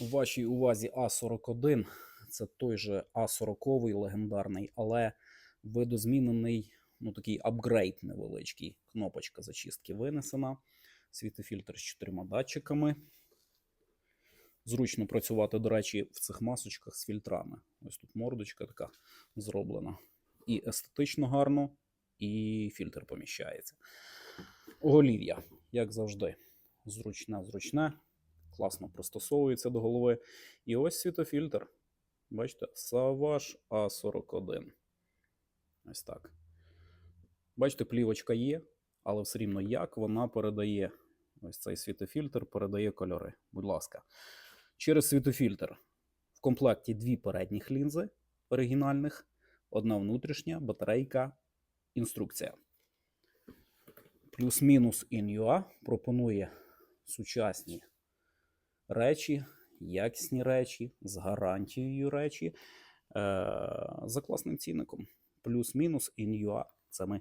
У вашій увазі А41 це той же А40 легендарний, але видозмінений, ну такий апгрейд невеличкий. Кнопочка зачистки винесена. Світофільтр з чотирма датчиками. Зручно працювати, до речі, в цих масочках з фільтрами. Ось тут мордочка така зроблена. І естетично гарно, і фільтр поміщається. Оголів'я, як завжди, зручне, зручне, класно пристосовується до голови. І ось світофільтр. Бачите, Savage A41. Ось так. Бачите, плівочка є, але все рівно як вона передає ось цей світофільтр, передає кольори. Будь ласка. Через світофільтр в комплекті дві передніх лінзи оригінальних, одна внутрішня, батарейка, інструкція. Плюс-мінус InUA пропонує сучасні речі, якісні речі, з гарантією речі е- за класним цінником. Плюс-мінус інюа. – це ми.